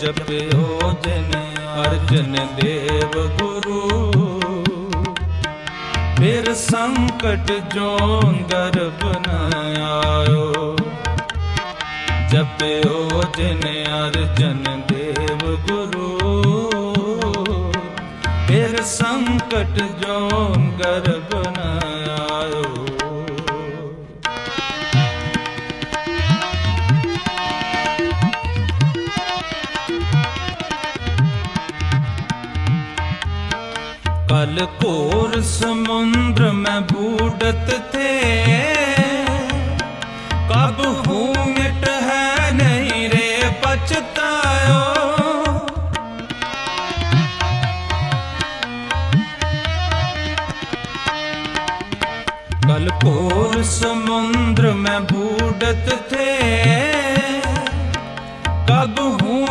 ਜਪਿਓ ਜਨ ਅਰਜਨ ਦੇਵ ਗੁਰੂ। ਫਿਰ ਸੰਕਟ ਜੋ ਗਰਭ ਨ ਆਇਓ। ਜਪਿਓ ਜਨ ਅਰਜਨ ਦੇਵ ਗੁਰੂ। ਫਿਰ ਸੰਕਟ ਜੋ ਗਰਭ ਨ कल कोर समुद्र में बूडत थे कब हूँ मिट है नहीं रे पछताओ कल कोर समुद्र में बूडत थे कब हूँ